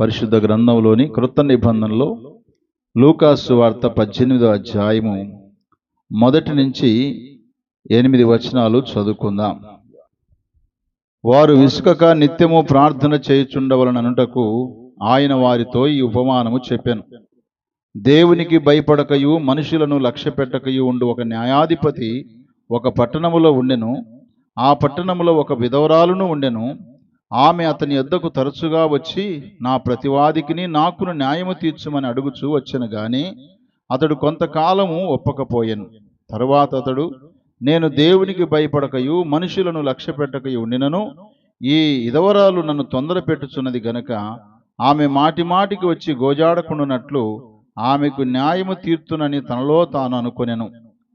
పరిశుద్ధ గ్రంథంలోని కృత నిబంధనలో లూకాసు వార్త పద్దెనిమిదో అధ్యాయము మొదటి నుంచి ఎనిమిది వచనాలు చదువుకుందాం. వారు విసుకక నిత్యము ప్రార్థన చేయుచుండవలననుటకు ఆయన వారితో ఈ ఉపమానము చెప్పాను. దేవునికి భయపడకయు మనుషులను లక్ష్య పెట్టకయు ఉండు ఒక న్యాయాధిపతి ఒక పట్టణములో ఉండెను. ఆ పట్టణములో ఒక విధవరాలును ఉండెను. ఆమె అతని యొద్దకు తరచుగా వచ్చి నా ప్రతివాదికిని నాకును న్యాయము తీర్చుమని అడుగుచూ వచ్చను గాని అతడు కొంతకాలము ఒప్పకపోయెను. తరువాత అతడు నేను దేవునికి భయపడకయు మనుషులను లక్ష్య పెట్టకయు ఉండినను. ఈ ఇదవరాలు నన్ను తొందర పెట్టుచున్నది గనుక ఆమె మాటి మాటికి వచ్చి గోజాడకుండునట్లు ఆమెకు న్యాయము తీర్తునని తనలో తాను అనుకొనెను.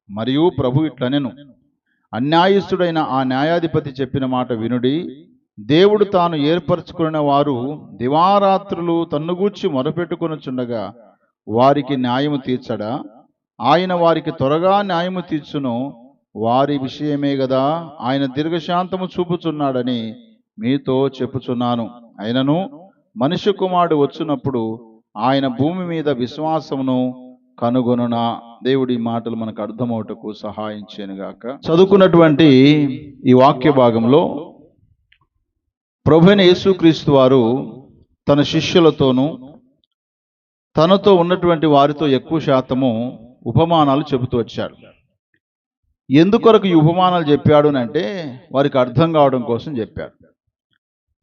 మరియు ప్రభు ఇట్లనెను. అన్యాయస్తుడైన ఆ న్యాయాధిపతి చెప్పిన మాట వినుడి దేవుడు తాను ఏర్పరచుకున్న వారు దివారాత్రులు తన్నుగూర్చి మొరపెట్టుకొనుచుండగా వారికి న్యాయము తీర్చడా? ఆయన వారికి త్వరగా న్యాయము తీర్చును. వారి విషయమే గదా ఆయన దీర్ఘశాంతము చూపుచున్నాడని మీతో చెప్పుచున్నాను. అయినను మనిషి కుమారుడు వచ్చినప్పుడు ఆయన భూమి మీద విశ్వాసమును కనుగొనునా? దేవుడి మాటలు మనకు అర్థమవుటకు సహాయం చేయనుగాక. చదువుకున్నటువంటి ఈ వాక్య భాగంలో ప్రభుని యేసుక్రీస్తు వారు తన శిష్యులతోనూ తనతో ఉన్నటువంటి వారితో ఎక్కువ శాతము ఉపమానాలు చెబుతూ వచ్చాడు ఎందుకొరకు ఈ ఉపమానాలు చెప్పాడు అని అంటే వారికి అర్థం కావడం కోసం చెప్పాడు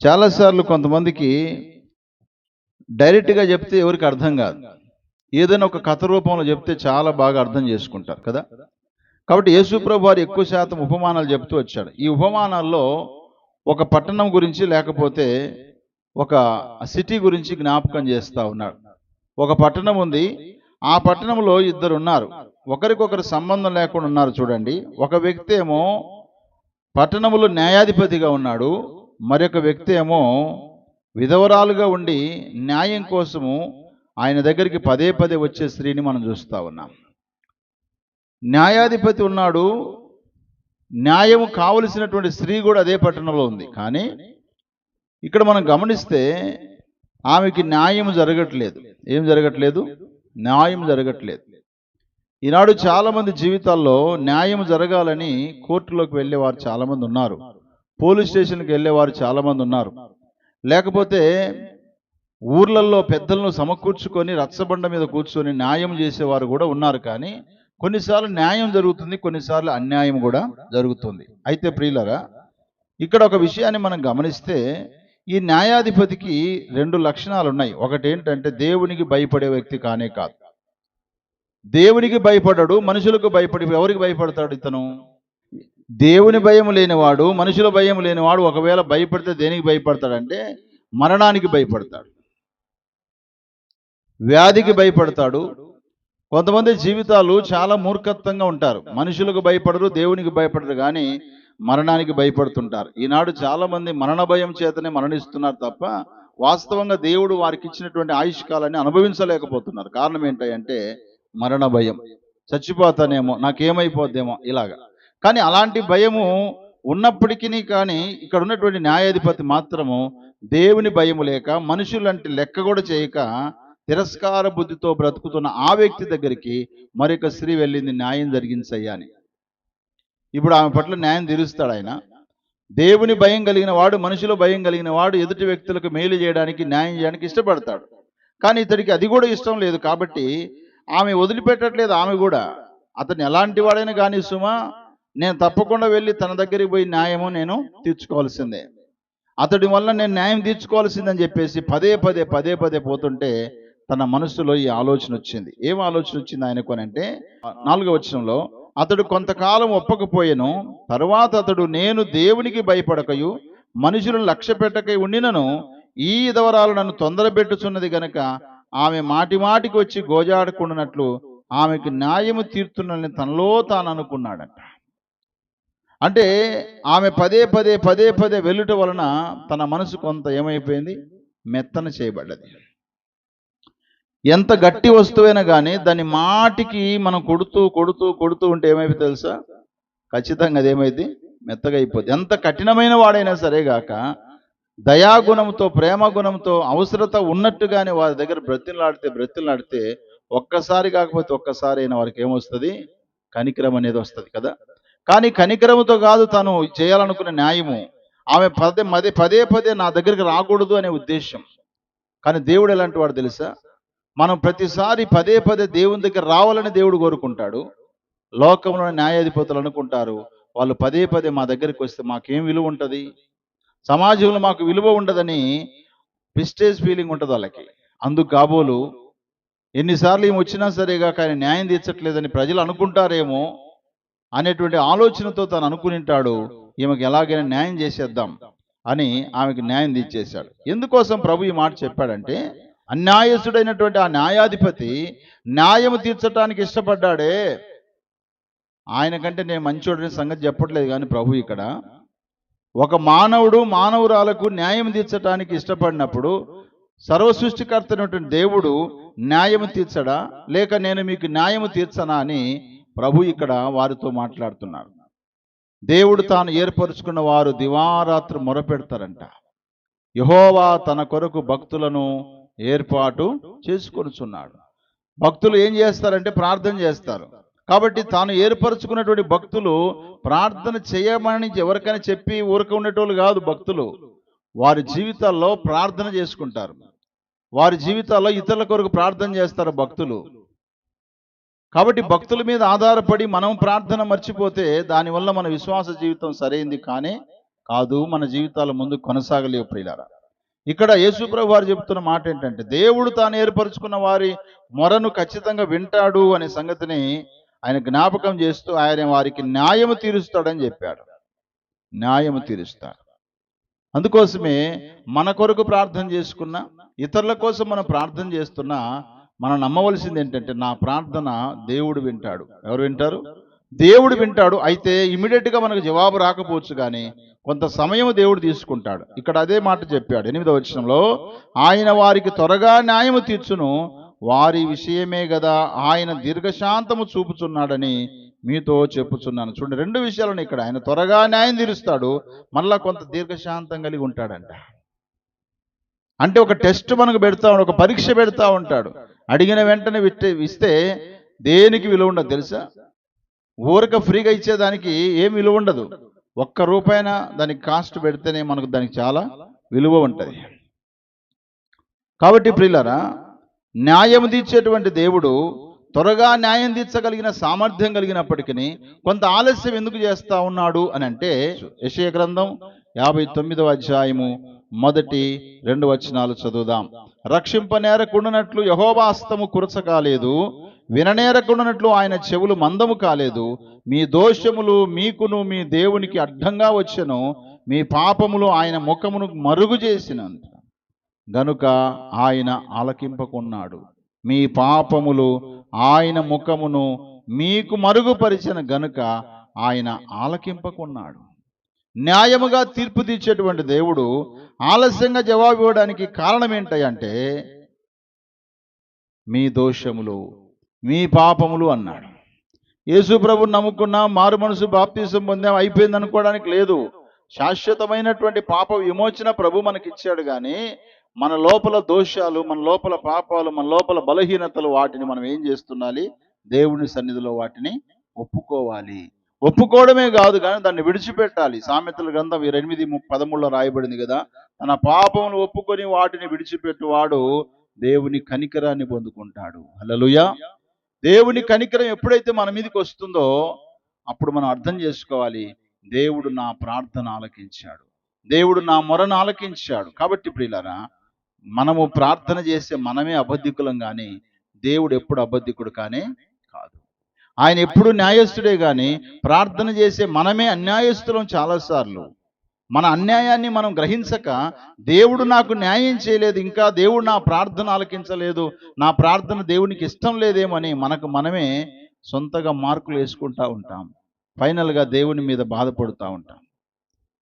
చాలాసార్లు కొంతమందికి డైరెక్ట్గా చెప్తే ఎవరికి అర్థం కాదు. ఏదైనా ఒక కథ రూపంలో చెప్తే చాలా బాగా అర్థం చేసుకుంటారు కదా. కాబట్టి యేసుప్రభు వారు ఎక్కువ శాతం ఉపమానాలు చెప్తూ వచ్చాడు ఈ ఉపమానాల్లో ఒక పట్టణం గురించి లేకపోతే ఒక సిటీ గురించి జ్ఞాపకం చేస్తూ ఉన్నాడు. ఒక పట్టణం ఉంది. ఆ పట్టణంలో ఇద్దరు ఉన్నారు ఒకరికొకరు సంబంధం లేకుండా ఉన్నారు చూడండి. ఒక వ్యక్తి ఏమో పట్టణములో న్యాయాధిపతిగా ఉన్నాడు. మరొక వ్యక్తి ఏమో విధవరాలుగా ఉండి న్యాయం కోసము ఆయన దగ్గరికి పదే పదే వచ్చే స్త్రీని మనం చూస్తూ ఉన్నాం. న్యాయాధిపతి ఉన్నాడు. న్యాయము కావలసినటువంటి స్త్రీ కూడా అదే పట్టణంలో ఉంది. కానీ ఇక్కడ మనం గమనిస్తే ఆమెకి న్యాయం జరగట్లేదు. ఏం జరగట్లేదు? న్యాయం జరగట్లేదు. ఈనాడు చాలామంది జీవితాల్లో న్యాయం జరగాలని కోర్టులోకి వెళ్ళేవారు చాలామంది ఉన్నారు. పోలీస్ స్టేషన్కి వెళ్ళేవారు చాలామంది ఉన్నారు. లేకపోతే ఊర్లలో పెద్దలను సమకూర్చుకొని రచ్చబండ మీద కూర్చొని న్యాయం చేసేవారు కూడా ఉన్నారు. కానీ కొన్నిసార్లు న్యాయం జరుగుతుంది కొన్నిసార్లు అన్యాయం కూడా జరుగుతుంది. అయితే ప్రియులరా ఇక్కడ ఒక విషయాన్ని మనం గమనిస్తే ఈ న్యాయాధిపతికి రెండు లక్షణాలు ఉన్నాయి. ఒకటి ఏంటంటే దేవునికి భయపడే వ్యక్తి కానే కాదు. దేవునికి భయపడడు మనుషులకు భయపడి ఎవరికి భయపడతాడు ఇతను? దేవుని భయం లేనివాడు మనుషుల భయం లేనివాడు ఒకవేళ భయపడితే దేనికి భయపడతాడంటే మరణానికి భయపడతాడు. వ్యాధికి భయపడతాడు కొంతమంది జీవితాలు చాలా మూర్ఖత్వంగా ఉంటారు. మనుషులకు భయపడరు దేవునికి భయపడరు కానీ మరణానికి భయపడుతుంటారు. ఈనాడు చాలా మంది మరణ భయం చేతనే మరణిస్తున్నారు తప్ప వాస్తవంగా దేవుడు వారికి ఇచ్చినటువంటి ఆయుష్కాలాన్ని అనుభవించలేకపోతున్నారు. కారణం ఏంటంటే మరణ భయం. చచ్చిపోతానేమో నాకేమైపోద్దేమో ఇలాగా. కానీ అలాంటి భయము ఉన్నప్పటికీ కానీ ఇక్కడ ఉన్నటువంటి న్యాయాధిపతి మాత్రము దేవుని భయము లేక మనుషులంటే లెక్క కూడా చేయక తిరస్కార బుద్ధితో బ్రతుకుతున్న ఆ వ్యక్తి దగ్గరికి మరొక స్త్రీ వెళ్ళింది న్యాయం జరిగింది సయ్యాని ఇప్పుడు ఆమె పట్ల న్యాయం తీరుస్తాడు ఆయన. దేవుని భయం కలిగిన వాడు మనుషుల భయం కలిగిన వాడు ఎదుటి వ్యక్తులకు మేలు చేయడానికి న్యాయం చేయడానికి ఇష్టపడతాడు. కానీ ఇతడికి అది కూడా ఇష్టం లేదు కాబట్టి ఆమె వదిలిపెట్టట్లేదు ఆమె కూడా. అతను ఎలాంటి వాడైనా కానీ సుమా నేను తప్పకుండా వెళ్ళి తన దగ్గరికి పోయి న్యాయము నేను తీర్చుకోవాల్సిందే. అతడి వల్ల నేను న్యాయం తీర్చుకోవాల్సిందని చెప్పేసి పదే పదే పదే పదే పోతుంటే తన మనసులో ఈ ఆలోచన వచ్చింది. ఏం ఆలోచన వచ్చింది ఆయనకు అని అంటే నాలుగో వచనంలో అతడు కొంతకాలం ఒప్పకపోయాను తరువాత అతడు నేను దేవునికి భయపడకయు మనుషులను లక్ష్య పెట్టకై ఉండినను ఈ ఇదవరాలు నన్ను తొందరపెట్టుచున్నది గనక ఆమె మాటి మాటికి వచ్చి గోజాడుకున్నట్లు ఆమెకు న్యాయము తీర్తున్నని తనలో తాను అనుకున్నాడంట. అంటే ఆమె పదే పదే పదే పదే వెళ్ళుట వలన తన మనసు కొంత ఏమైపోయింది? మెత్తన చేయబడ్డది. ఎంత గట్టి వస్తువైనా కానీ దాని మాటికి మనం కొడుతూ కొడుతూ కొడుతూ ఉంటే ఏమైపోయి తెలుసా? ఖచ్చితంగా అదేమైంది మెత్తగా అయిపోద్ది. ఎంత కఠినమైన వాడైనా సరేగాక దయాగుణంతో ప్రేమ గుణంతో అవసరత ఉన్నట్టుగానే వారి దగ్గర బ్రతిలాడితే బ్రతిలాడితే ఒక్కసారి కాకపోతే ఒక్కసారి అయినా వారికి ఏమొస్తుంది? కనికరం అనేది వస్తుంది కదా? కానీ కనికరముతో కాదు తను చేయాలనుకున్న న్యాయము. ఆమె పదే పదే పదే పదే నా దగ్గరికి రాకూడదు అనే ఉద్దేశం కానీ దేవుడు ఎలాంటి వాడు తెలుసా? మనం ప్రతిసారి పదే పదే దేవుని దగ్గర రావాలని దేవుడు కోరుకుంటాడు. లోకంలో న్యాయాధిపతులు అనుకుంటారు. వాళ్ళు పదే పదే మా దగ్గరికి వస్తే మాకేం విలువ ఉంటుంది? సమాజంలో మాకు విలువ ఉండదని ప్రిస్టేజ్ ఫీలింగ్ ఉంటుంది వాళ్ళకి. అందుకు కాబోలు ఎన్నిసార్లు ఏమి వచ్చినా సరేగా కానీ న్యాయం తీర్చట్లేదని ప్రజలు అనుకుంటారేమో అనేటువంటి ఆలోచనతో తను అనుకునింటాడు. ఈమెకి ఎలాగైనా న్యాయం చేసేద్దాం అని ఆమెకు న్యాయం తీర్చేశాడు. ఎందుకోసం ప్రభు ఈ మాట చెప్పాడంటే అన్యాయసుడైనటువంటి ఆ న్యాయాధిపతి న్యాయము తీర్చడానికి ఇష్టపడ్డాడే. ఆయన కంటే నేను మంచోడని సంగతి చెప్పట్లేదు కానీ ప్రభు ఇక్కడ. ఒక మానవుడు మానవురాలకు న్యాయం తీర్చడానికి ఇష్టపడినప్పుడు సర్వ సృష్టికర్తైనటువంటి దేవుడు న్యాయము తీర్చడా? లేక నేను మీకు న్యాయము తీర్చనా అని ప్రభు ఇక్కడ వారితో మాట్లాడుతున్నారు. దేవుడు తాను ఏర్పరచుకున్న వారు దివారాత్రి మొరపెడతారంట. యహోవా తన కొరకు భక్తులను ఏర్పాటు చేసుకొనిచున్నాడు. భక్తులు ఏం చేస్తారంటే ప్రార్థన చేస్తారు. కాబట్టి తాను ఏర్పరచుకున్నటువంటి భక్తులు ప్రార్థన చేయమని ఎవరికైనా చెప్పి ఊరక ఉండేటోళ్ళు కాదు భక్తులు. వారి జీవితాల్లో ప్రార్థన చేసుకుంటారు. వారి జీవితాల్లో ఇతరుల కొరకు ప్రార్థన చేస్తారు భక్తులు. కాబట్టి భక్తుల మీద ఆధారపడి మనం ప్రార్థన మర్చిపోతే దానివల్ల మన విశ్వాస జీవితం సరైంది కానీ కాదు మన జీవితాల ముందు కొనసాగలేవు ప్రియులారా. ఇక్కడ యేసుప్రభు వారు చెబుతున్న మాట ఏంటంటే దేవుడు తాను ఏర్పరచుకున్న వారి మొరను ఖచ్చితంగా వింటాడు అనే సంగతిని ఆయన జ్ఞాపకం చేస్తూ ఆయన వారికి న్యాయము తీరుస్తాడని చెప్పాడు. న్యాయము తీరుస్తాడు. అందుకోసమే మన కొరకు ప్రార్థన చేసుకున్న ఇతరుల కోసం మనం ప్రార్థన చేస్తున్నా మనం నమ్మవలసింది ఏంటంటే నా ప్రార్థన దేవుడు వింటాడు. ఎవరు వింటారు? దేవుడు వింటాడు. అయితే ఇమీడియట్గా మనకు జవాబు రాకపోవచ్చు కానీ కొంత సమయం దేవుడు తీసుకుంటాడు. ఇక్కడ అదే మాట చెప్పాడు. ఎనిమిదవ వచనంలో ఆయన వారికి త్వరగా న్యాయము తీర్చును. వారి విషయమే కదా ఆయన దీర్ఘశాంతము చూపుచున్నాడని మీతో చెప్పుచున్నాను. చూడండి రెండు విషయాలను ఇక్కడ. ఆయన త్వరగా న్యాయం తీరుస్తాడు. మళ్ళా కొంత దీర్ఘశాంతం కలిగి ఉంటాడంట. అంటే ఒక టెస్ట్ మనకు పెడతా ఒక పరీక్ష పెడతా ఉంటాడు. అడిగిన వెంటనే విట్టే ఇస్తే దేనికి విలువ ఉండదు తెలుసా? ఊరక ఫ్రీగా ఇచ్చేదానికి ఏం విలువ ఉండదు. ఒక్క రూపాయినా దానికి కాస్ట్ పెడితేనే మనకు దానికి చాలా విలువ ఉంటుంది. కాబట్టి ప్రియులరా న్యాయం తీర్చేటువంటి దేవుడు త్వరగా న్యాయం తీర్చగలిగిన సామర్థ్యం కలిగినప్పటికీ కొంత ఆలస్యం ఎందుకు చేస్తా ఉన్నాడు అని అంటే యశయ గ్రంథం యాభై తొమ్మిదవ అధ్యాయము మొదటి రెండు వచనాలు చదువుదాం. రక్షింపనేరకుండానట్లు యహోవాస్తము కురచ కురచకాలేదు విననేరకుండానట్లు ఆయన చెవులు మందము కాలేదు. మీ దోషములు మీకును మీ దేవునికి అడ్డంగా వచ్చను. మీ పాపములు ఆయన ముఖమును మరుగు చేసినంత. గనుక ఆయన ఆలకింపకున్నాడు. మీ పాపములు ఆయన ముఖమును మీకు మరుగుపరిచిన గనుక ఆయన ఆలకింపకున్నాడు. న్యాయముగా తీర్పు తీర్చేటువంటి దేవుడు ఆలస్యంగా జవాబు ఇవ్వడానికి కారణం ఏంటంటే మీ దోషములు మీ పాపములు అన్నాడు. యేసు ప్రభు నమ్ముకున్నాం మారు మనసు బాప్తీసం పొందాం అయిపోయింది అనుకోవడానికి లేదు. శాశ్వతమైనటువంటి పాప విమోచన ప్రభు మనకిచ్చాడు కానీ మన లోపల దోషాలు మన లోపల పాపాలు మన లోపల బలహీనతలు వాటిని మనం ఏం చేస్తుండాలి దేవుని సన్నిధిలో వాటిని ఒప్పుకోవాలి. ఒప్పుకోవడమే కాదు కానీ దాన్ని విడిచిపెట్టాలి. సామెతల గ్రంథం ఎనిమిది పదమూడులో రాయబడింది కదా తన పాపములు ఒప్పుకొని వాటిని విడిచిపెట్టువాడు దేవుని కనికరాన్ని పొందుకుంటాడు. హలలుయా దేవుని కనికరం ఎప్పుడైతే మన మీదకి వస్తుందో అప్పుడు మనం అర్థం చేసుకోవాలి దేవుడు నా ప్రార్థన ఆలకించాడు. దేవుడు నా మొరను ఆలకించాడు. కాబట్టి ప్రియులారా మనము ప్రార్థన చేసే మనమే అబద్ధికులం కానీ దేవుడు ఎప్పుడు అబద్ధికుడు కానీ కాదు. ఆయన ఎప్పుడు న్యాయస్తుడే కానీ ప్రార్థన చేసే మనమే అన్యాయస్తులం చాలాసార్లు. మన అన్యాయాన్ని మనం గ్రహించక దేవుడు నాకు న్యాయం చేయలేదు ఇంకా దేవుడు నా ప్రార్థన ఆలకించలేదు నా ప్రార్థన దేవునికి ఇష్టం లేదేమని మనకు మనమే సొంతగా మార్కులు వేసుకుంటూ ఉంటాం. ఫైనల్గా దేవుని మీద బాధపడుతూ ఉంటాం.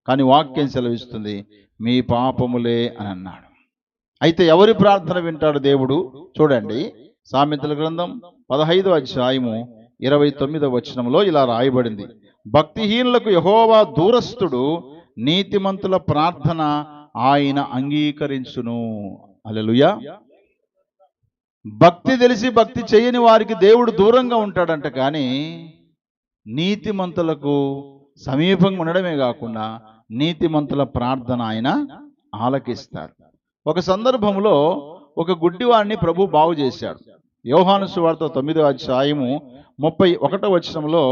కానీ వాక్యం సెలవిస్తుంది మీ పాపములే అని అన్నాడు. అయితే ఎవరి ప్రార్థన వింటాడు దేవుడు? చూడండి సామెతల గ్రంథం పదహైదు అధ్యాయము ఇరవై తొమ్మిదో వచనంలో ఇలా రాయబడింది భక్తిహీనులకు యహోవా దూరస్థుడు నీతిమంతుల ప్రార్థన ఆయన అంగీకరించును. అలెలుయా భక్తి తెలిసి భక్తి చేయని వారికి దేవుడు దూరంగా ఉంటాడంట కానీ నీతిమంతులకు సమీపంగా ఉండడమే కాకుండా నీతిమంతుల ప్రార్థన ఆయన ఆలకిస్తారు. ఒక సందర్భంలో ఒక గుడ్డివాడిని ప్రభు బాగు చేశాడు. యోహాను సువార్త తొమ్మిదో అధ్యాయము ముప్పై ఒకటో వచనంలో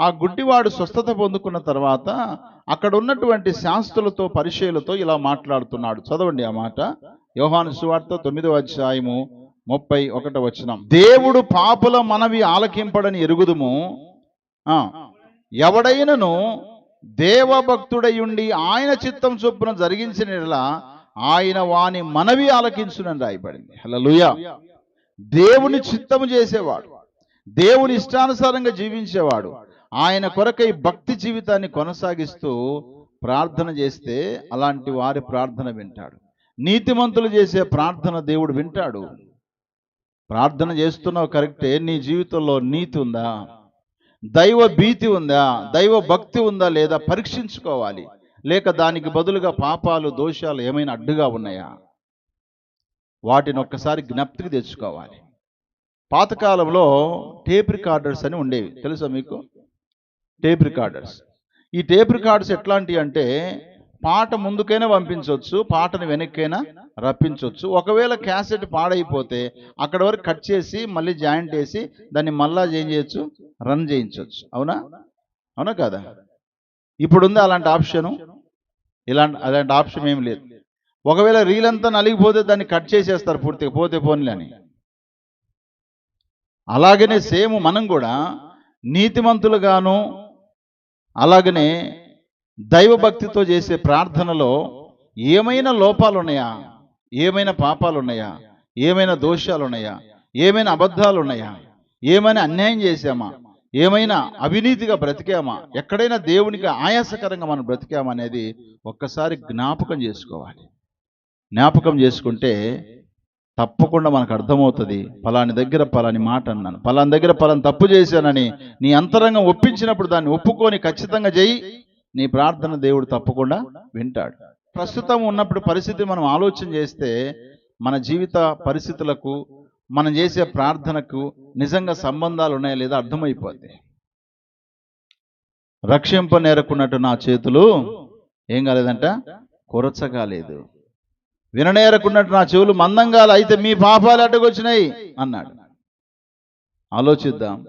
ఆ గుడ్డివాడు స్వస్థత పొందుకున్న తర్వాత అక్కడ ఉన్నటువంటి శాస్త్రులతో పరిచయలతో ఇలా మాట్లాడుతున్నాడు. చదవండి ఆ మాట. యోహాను సువార్త తొమ్మిదో అధ్యాయము ముప్పై ఒకట వచనం. దేవుడు పాపుల మనవి ఆలకింపడని ఎరుగుదుము. ఎవడైనను దేవభక్తుడయుండి ఆయన చిత్తం చొప్పున జరిగించిన ఆయన వాని మనవి ఆలకించునని రాయబడింది. హలలుయ దేవుని చిత్తము చేసేవాడు. దేవుని ఇష్టానుసారంగా జీవించేవాడు. ఆయన కొరకై భక్తి జీవితాన్ని కొనసాగిస్తూ ప్రార్థన చేస్తే అలాంటి వారి ప్రార్థన వింటాడు. నీతిమంతులు చేసే ప్రార్థన దేవుడు వింటాడు. ప్రార్థన చేస్తున్నావు కరెక్టే నీ జీవితంలో నీతి ఉందా? దైవ భీతి ఉందా? దైవ భక్తి ఉందా లేదా? పరీక్షించుకోవాలి. లేక దానికి బదులుగా పాపాలు దోషాలు ఏమైనా అడ్డుగా ఉన్నాయా? వాటిని ఒక్కసారి జ్ఞప్తికి తెచ్చుకోవాలి. పాతకాలంలో టేప్ రికార్డర్స్ అని ఉండేవి. తెలుసా మీకు? Tape recorders. ఈ టేప్ రికార్డర్స్ ఎట్లాంటివి అంటే పాట ముందుకైనా పంపించవచ్చు పాటను వెనక్కైనా రప్పించవచ్చు ఒకవేళ క్యాసెట్ పాడైపోతే అక్కడ వరకు కట్ చేసి మళ్ళీ జాయింట్ వేసి దాన్ని మళ్ళా ఏం చేయొచ్చు? రన్ చేయించవచ్చు అవునా? అవునా కదా? ఇప్పుడు ఉంది అలాంటి ఆప్షను? ఇలాంటి అలాంటి ఆప్షన్ ఏమి లేదు. ఒకవేళ రీల్ అంతా నలిగిపోతే దాన్ని కట్ చేసేస్తారు పూర్తిగా పోతే పోన్లే అని. అలాగనే సేమ్ మనం కూడా నీతిమంతులుగాను అలాగనే దైవభక్తితో చేసే ప్రార్థనలో ఏమైనా లోపాలు ఉన్నాయా ఏమైనా పాపాలు ఉన్నాయా ఏమైనా దోషాలు ఉన్నాయా ఏమైనా అబద్ధాలు ఉన్నాయా ఏమైనా అన్యాయం చేశామా? ఏమైనా అవినీతిగా బ్రతికామా? ఎక్కడైనా దేవునికి ఆయాసకరంగా మనం బ్రతికామా అనేది ఒక్కసారి జ్ఞాపకం చేసుకోవాలి. జ్ఞాపకం చేసుకుంటే తప్పకుండా మనకు అర్థమవుతుంది. ఫలాని దగ్గర పలాని మాట అన్నాను. ఫలాని దగ్గర ఫలాని తప్పు చేశానని నీ అంతరంగం ఒప్పించినప్పుడు దాన్ని ఒప్పుకొని ఖచ్చితంగా చేయి. నీ ప్రార్థన దేవుడు తప్పకుండా వింటాడు. ప్రస్తుతం ఉన్నప్పుడు పరిస్థితి మనం ఆలోచన చేస్తే మన జీవిత పరిస్థితులకు మనం చేసే ప్రార్థనకు నిజంగా సంబంధాలు ఉన్నాయా లేదా అర్థమైపోద్ది. రక్షింప నేరకున్నట్టు నా చేతులు ఏం కాలేదంట? కొరచగాలేదు. విననేరకున్నట్టు నా చెవులు మందంగాలు అయితే మీ పాపాలు అడ్డకొచ్చినాయి అన్నాడు. ఆలోచిద్దాం.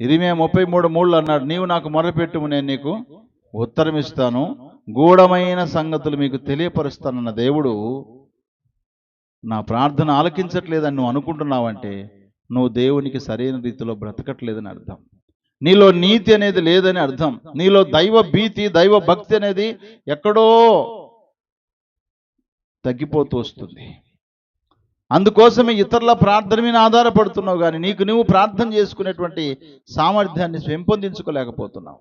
ఇరిమే ముప్పై మూడు మూడులు అన్నాడు నీవు నాకు మొరపెట్టుము నేను నీకు ఉత్తరం ఇస్తాను గూఢమైన సంగతులు మీకు తెలియపరుస్తానన్న దేవుడు నా ప్రార్థన ఆలకించట్లేదని నువ్వు అనుకుంటున్నావంటే నువ్వు దేవునికి సరైన రీతిలో బ్రతకట్లేదని అర్థం. నీలో నీతి అనేది లేదని అర్థం. నీలో దైవ భీతి దైవ భక్తి అనేది ఎక్కడో తగ్గిపోతూ వస్తుంది. అందుకోసమే ఇతరుల ప్రార్థన మీద ఆధారపడుతున్నావు కానీ నీకు నువ్వు ప్రార్థన చేసుకునేటువంటి సామర్థ్యాన్ని పెంపొందించుకోలేకపోతున్నావు.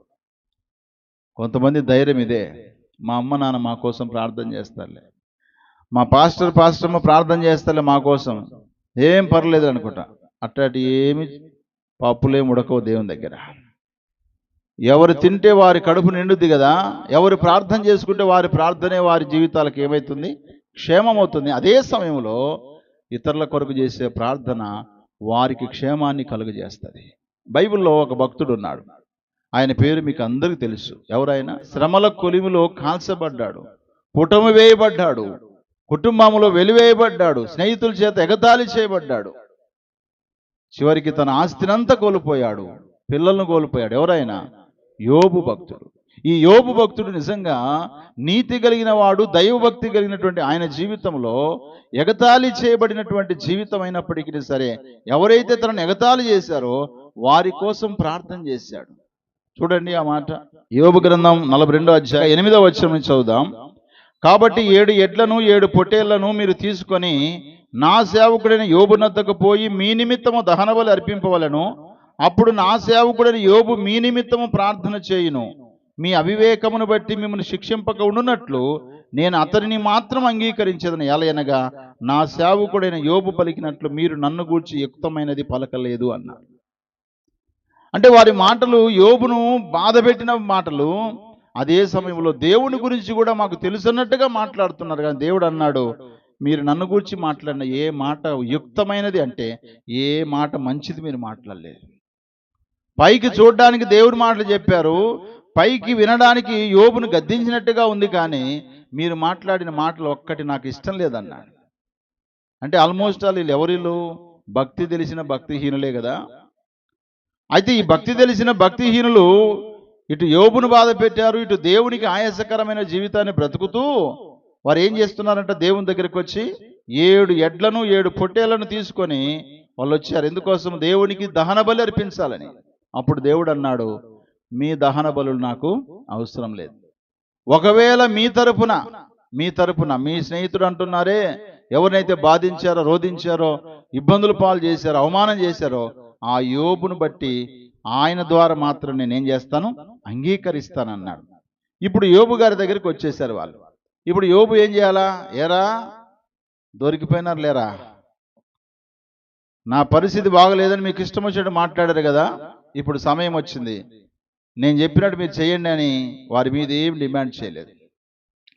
కొంతమంది ధైర్యం ఇదే. మా అమ్మ నాన్న మా కోసం ప్రార్థన చేస్తారులే. మా పాస్టర్ పాస్టర్మ ప్రార్థన చేస్తారులే మా కోసం. ఏం పర్లేదు అనుకుంటా. అట్లాంటి ఏమి పప్పులేం ఉడకవు దేవుని దగ్గర. ఎవరు తింటే వారి కడుపు నిండుద్ది కదా ఎవరు ప్రార్థన చేసుకుంటే వారి ప్రార్థనే వారి జీవితాలకు ఏమవుతుంది క్షేమమవుతుంది. అదే సమయంలో ఇతరుల కొరకు చేసే ప్రార్థన వారికి క్షేమాన్ని కలుగజేస్తుంది. బైబిల్లో ఒక భక్తుడు ఉన్నాడు ఆయన పేరు మీకు అందరికీ తెలుసు. ఎవరైనా? శ్రమల కొలిమిలో కాల్చబడ్డాడు. పుటము వేయబడ్డాడు. కుటుంబంలో వెలివేయబడ్డాడు. స్నేహితుల చేత ఎగతాళి చేయబడ్డాడు. చివరికి తన ఆస్తినంతా కోల్పోయాడు. పిల్లలను కోల్పోయాడు. ఎవరైనా? యోబు భక్తుడు. ఈ యోబు భక్తుడు నిజంగా నీతి కలిగిన వాడు దైవభక్తి కలిగినటువంటి ఆయన జీవితంలో ఎగతాళి చేయబడినటువంటి జీవితం అయినప్పటికీ సరే ఎవరైతే తనను ఎగతాళి చేశారో వారి కోసం ప్రార్థన చేశాడు. చూడండి ఆ మాట. యోబు గ్రంథం నలభై రెండో అధ్యాయ ఎనిమిదో వచ్చిన నుంచి చదువుదాం. కాబట్టి ఏడు ఎడ్లను ఏడు పొట్టేళ్ళను మీరు తీసుకొని నా సేవకుడైన యోబునద్దకు పోయి మీ నిమిత్తము దహనబలి అర్పింపవలను. అప్పుడు నా సేవకుడైన యోబు మీ నిమిత్తము ప్రార్థన చేయును. మీ అవివేకమును బట్టి మిమ్మల్ని శిక్షింపక ఉండునట్లు నేను అతనిని మాత్రం అంగీకరించదని. ఎలయనగా నా సేవకుడైన యోబు పలికినట్లు మీరు నన్ను గూర్చి యుక్తమైనది పలకలేదు అన్నారు అంటే వారి మాటలు యోబును బాధపెట్టిన మాటలు అదే సమయంలో దేవుని గురించి కూడా మాకు తెలుసున్నట్టుగా మాట్లాడుతున్నారు. కానీ దేవుడు అన్నాడు మీరు నన్ను గురించి మాట్లాడిన ఏ మాట యుక్తమైనది అంటే ఏ మాట మంచిది మీరు మాట్లాడలేదు. పైకి చూడడానికి దేవుడి మాటలు చెప్పారు పైకి వినడానికి యోబును గద్దించినట్టుగా ఉంది కానీ మీరు మాట్లాడిన మాటలు ఒక్కటి నాకు ఇష్టం లేదన్నాడు. అంటే ఆల్మోస్ట్ ఆల్ వీళ్ళు ఎవరిలు? భక్తి తెలిసిన భక్తిహీనులే కదా? అయితే ఈ భక్తి తెలిసిన భక్తిహీనులు ఇటు యోబును బాధ పెట్టారు ఇటు దేవునికి ఆయాసకరమైన జీవితాన్ని బ్రతుకుతూ వారు ఏం చేస్తున్నారంటే? దేవుని దగ్గరికి వచ్చి ఏడు ఎడ్లను ఏడు పొట్టేళ్ళను తీసుకొని వాళ్ళు వచ్చారు. ఎందుకోసం? దేవునికి దహన బలి అర్పించాలని. అప్పుడు దేవుడు అన్నాడు మీ దహన బలులు నాకు అవసరం లేదు. ఒకవేళ మీ తరపున మీ తరపున మీ స్నేహితుడు అంటున్నారే ఎవరినైతే బాధించారో రోధించారో ఇబ్బందులు పాలు చేశారో అవమానం చేశారో ఆ యోబును బట్టి ఆయన ద్వారా మాత్రం నేనేం చేస్తాను? అంగీకరిస్తానన్నాడు. ఇప్పుడు యోబు గారి దగ్గరికి వచ్చేసారు వాళ్ళు. ఇప్పుడు యోబు ఏం చేయాలా? ఏరా దొరికిపోయినారు లేరా? నా పరిస్థితి బాగలేదని మీకు ఇష్టం వచ్చినట్టు మాట్లాడారు కదా? ఇప్పుడు సమయం వచ్చింది. నేను చెప్పినట్టు మీరు చేయండి అని వారి మీద ఏం డిమాండ్ చేయలేదు.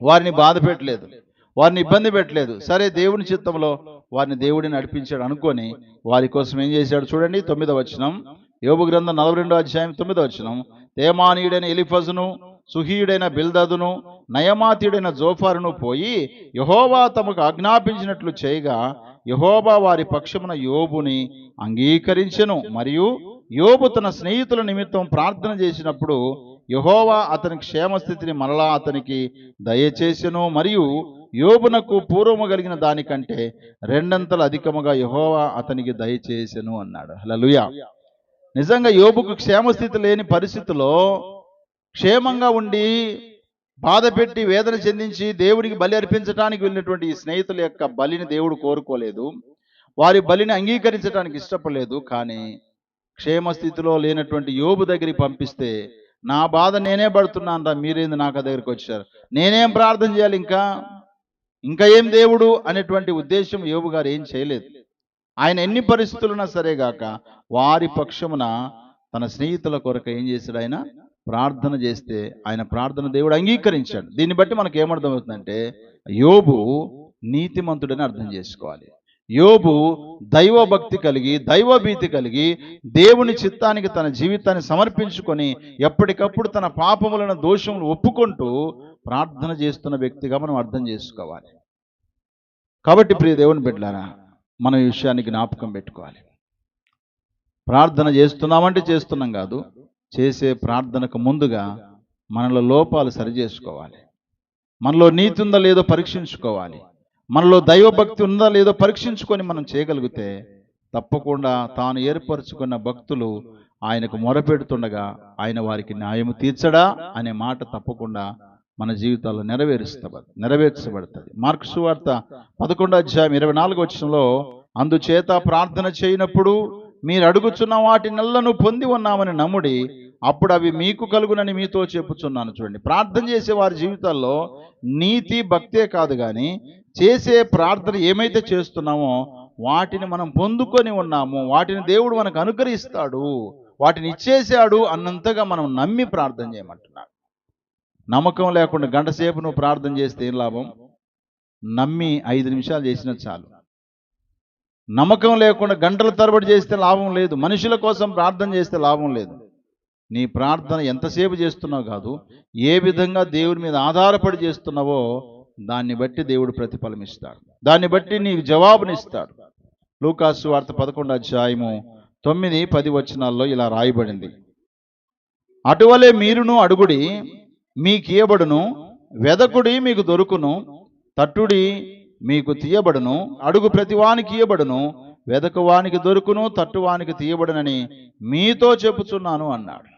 వారిని బాధ పెట్టలేదు. వారిని ఇబ్బంది పెట్టలేదు. సరే దేవుని చిత్తంలో వారిని దేవుడిని నడిపించాడు అనుకొని వారి కోసం ఏం చేశాడు చూడండి తొమ్మిదో వచనం. యోగు గ్రంథం నలభై రెండో అధ్యాయం తొమ్మిదో వచనం. తేమానీయుడైన ఎలిఫజును సుహీయుడైన బిల్దదును నయమాతీయుడైన జోఫారును పోయి యహోవా తమకు ఆజ్ఞాపించినట్లు చేయగా యహోబా వారి పక్షమున యోబుని అంగీకరించెను. మరియు యోబు తన స్నేహితుల నిమిత్తం ప్రార్థన చేసినప్పుడు యహోవా అతని క్షేమస్థితిని మరలా అతనికి దయచేసెను. మరియు యోబునకు పూర్వము కలిగిన దానికంటే రెండంతలు అధికముగా యహోవా అతనికి దయచేసెను అన్నాడు. హలలుయా నిజంగా యోబుకు క్షేమస్థితి లేని పరిస్థితిలో క్షేమంగా ఉండి బాధ పెట్టి వేదన చెందించి దేవుడికి బలి అర్పించడానికి వెళ్ళినటువంటి ఈ స్నేహితుల యొక్క బలిని దేవుడు కోరుకోలేదు. వారి బలిని అంగీకరించడానికి ఇష్టపడలేదు. కానీ క్షేమస్థితిలో లేనటువంటి యోబు దగ్గరికి పంపిస్తే నా బాధ నేనే పడుతున్నాను రా మీరేంది నాకు దగ్గరికి వచ్చారు? నేనేం ప్రార్థన చేయాలి ఇంకా? ఇంకా ఏం దేవుడు? అనేటువంటి ఉద్దేశం యోబు గారు ఏం చేయలేదు. ఆయన ఎన్ని పరిస్థితులున్నా సరే గాక వారి పక్షమున తన స్నేహితుల కొరకు ఏం చేశాడు ఆయన? ప్రార్థన చేస్తే ఆయన ప్రార్థన దేవుడు అంగీకరించాడు. దీన్ని బట్టి మనకు ఏమర్థమవుతుందంటే యోబు నీతిమంతుడని అర్థం చేసుకోవాలి. యోబు దైవభక్తి కలిగి దైవభీతి కలిగి దేవుని చిత్తానికి తన జీవితాన్ని సమర్పించుకొని ఎప్పటికప్పుడు తన పాపములను దోషములు ఒప్పుకుంటూ ప్రార్థన చేస్తున్న వ్యక్తిగా మనం అర్థం చేసుకోవాలి. కాబట్టి ప్రియ దేవుని బిడ్డారా మనం ఈ విషయాన్ని జ్ఞాపకం పెట్టుకోవాలి. ప్రార్థన చేస్తున్నామంటే చేస్తున్నాం కాదు చేసే ప్రార్థనకు ముందుగా మనలో లోపాలు సరిచేసుకోవాలి. మనలో నీతి ఉందా లేదో పరీక్షించుకోవాలి. మనలో దైవభక్తి ఉందా లేదో పరీక్షించుకొని మనం చేయగలిగితే తప్పకుండా తాను ఏర్పరచుకున్న భక్తులు ఆయనకు మొరపెడుతుండగా ఆయన వారికి న్యాయము తీర్చడా అనే మాట తప్పకుండా మన జీవితాల్లో నెరవేరుస్త నెరవేర్చబడుతుంది. మార్క్స్ వార్త పదకొండో అధ్యాయం ఇరవై నాలుగు వచ్చంలో అందుచేత ప్రార్థన చేయనప్పుడు మీరు అడుగుచున్న వాటి నెలను పొంది ఉన్నామని నమ్ముడి అప్పుడు అవి మీకు కలుగునని మీతో చెప్పుచున్నాను. చూడండి ప్రార్థన చేసే వారి జీవితాల్లో నీతి భక్తే కాదు కానీ చేసే ప్రార్థన ఏమైతే చేస్తున్నామో వాటిని మనం పొందుకొని ఉన్నాము వాటిని దేవుడు మనకు అనుకరిస్తాడు వాటిని ఇచ్చేసాడు అన్నంతగా మనం నమ్మి ప్రార్థన చేయమంటున్నాడు. నమ్మకం లేకుండా గంట సేపు నువ్వు ప్రార్థన చేస్తే ఏం లాభం? నమ్మి ఐదు నిమిషాలు చేసినా చాలు. నమ్మకం లేకుండా గంటల తరబడి చేస్తే లాభం లేదు మనుషుల కోసం ప్రార్థన చేస్తే లాభం లేదు. నీ ప్రార్థన ఎంతసేపు చేస్తున్నావు కాదు ఏ విధంగా దేవుడి మీద ఆధారపడి చేస్తున్నావో దాన్ని బట్టి దేవుడు ప్రతిఫలం ఇస్తాడు దాన్ని బట్టి నీకు జవాబునిస్తాడు. లూకాసు వార్త పదకొండు అధ్యాయము తొమ్మిది పది వచనాల్లో ఇలా రాయబడింది. అటువలే మీరును అడుగుడి మీకియబడును వెదకుడి మీకు దొరుకును తట్టుడి మీకు తీయబడును అడుగు ప్రతివానికి ఇయబడును వెదకువానికి దొరుకును తట్టువానికి తీయబడునని మీతో చెప్పుచున్నాను అన్నాడు.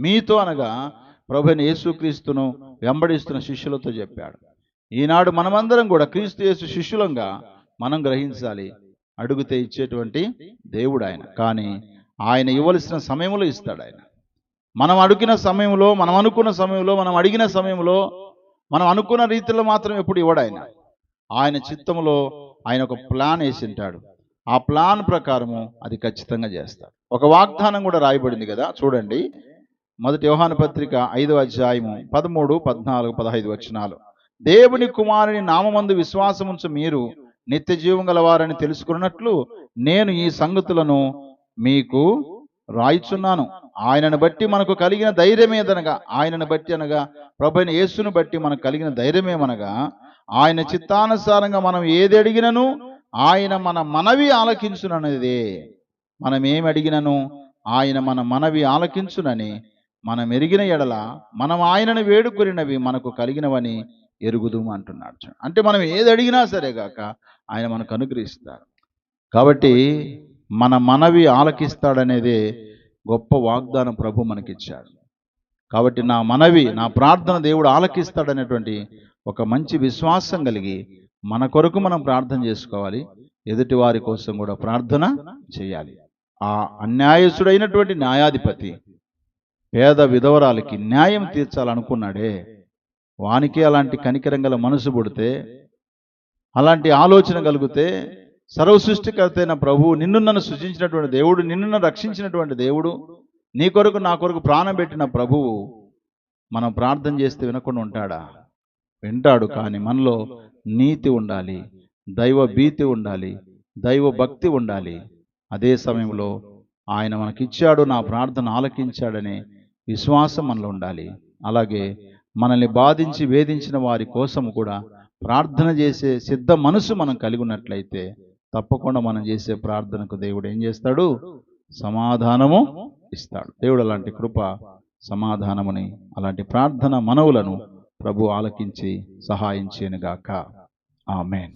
మీతో అనగా ప్రభుని యేసుక్రీస్తును వెంబడిస్తున్న శిష్యులతో చెప్పాడు. ఈనాడు మనమందరం కూడా క్రీస్తు యేసు శిష్యులంగా మనం గ్రహించాలి. అడుగుతే ఇచ్చేటువంటి దేవుడు ఆయన. కానీ ఆయన ఇవ్వవలసిన సమయంలో ఇస్తాడు ఆయన. మనం అడిగిన సమయంలో మనం అనుకున్న సమయంలో మనం అడిగిన సమయంలో మనం అనుకున్న రీతిలో మాత్రం ఎప్పుడు ఇవ్వడు ఆయన. ఆయన చిత్తములో ఆయన ఒక ప్లాన్ వేసి ఉంటాడు ఆ ప్లాన్ ప్రకారము అది ఖచ్చితంగా చేస్తాడు. ఒక వాగ్దానం కూడా రాయబడింది కదా చూడండి. మొదటి వ్యవహాన పత్రిక ఐదవ అధ్యాయము పదమూడు పద్నాలుగు పదహైదు వచనాలు. దేవుని కుమారుని నామమందు విశ్వాసముంచు మీరు నిత్య జీవం గలవారని తెలుసుకున్నట్లు నేను ఈ సంగతులను మీకు రాయిచున్నాను. ఆయనను బట్టి మనకు కలిగిన ధైర్యమేదనగా ఆయనను బట్టి అనగా ప్రభుని యేసును బట్టి మనకు కలిగిన ధైర్యమేమనగా ఆయన చిత్తానుసారంగా మనం ఏది అడిగినను ఆయన మన మనవి ఆలకించుననేదే. మనం ఏమి అడిగినను ఆయన మన మనవి ఆలకించునని మనం ఎరిగిన ఎడల మనం ఆయనను వేడుకొనినవి మనకు కలిగినవని ఎరుగుదుము అంటున్నాడు చూడండి. అంటే మనం ఏది అడిగినా సరే గాక ఆయన మనకు అనుగ్రహిస్తారు. కాబట్టి మన మనవి ఆలకిస్తాడనేదే గొప్ప వాగ్దానం ప్రభు మనకిచ్చాడు. కాబట్టి నా మనవి నా ప్రార్థన దేవుడు ఆలకిస్తాడనేటువంటి ఒక మంచి విశ్వాసం కలిగి మన కొరకు మనం ప్రార్థన చేసుకోవాలి. ఎదుటి వారి కోసం కూడా ప్రార్థన చేయాలి. ఆ అన్యాయసుడైనటువంటి న్యాయాధిపతి పేద విధవరాలకి న్యాయం తీర్చాలనుకున్నాడే వానికి అలాంటి కనికరం గల మనసు పుడితే అలాంటి ఆలోచన కలిగితే సర్వసృష్టికర్త అయిన ప్రభువు నిన్ను నన్ను సృజించినటువంటి దేవుడు నిన్ను నన్ను రక్షించినటువంటి దేవుడు నీ కొరకు నా కొరకు ప్రాణం పెట్టిన ప్రభువు మనం ప్రార్థన చేస్తే వినకుండా ఉంటాడా? వింటాడు కానీ మనలో నీతి ఉండాలి దైవ భీతి ఉండాలి దైవ భక్తి ఉండాలి. అదే సమయంలో ఆయన మనకిచ్చాడు నా ప్రార్థన ఆలకించాడనే విశ్వాసం మనలో ఉండాలి. అలాగే మనల్ని బాధించి వేధించిన వారి కోసం కూడా ప్రార్థన చేసే సిద్ధ మనసు మనం కలిగి ఉన్నట్లయితే తప్పకుండా మనం చేసే ప్రార్థనకు దేవుడు ఏం చేస్తాడు? సమాధానము ఇస్తాడు. దేవుడు అలాంటి కృప సమాధానముని అలాంటి ప్రార్థన మనవులను ప్రభు ఆలకించి సహాయం చేయనుగాక. ఆమెన్.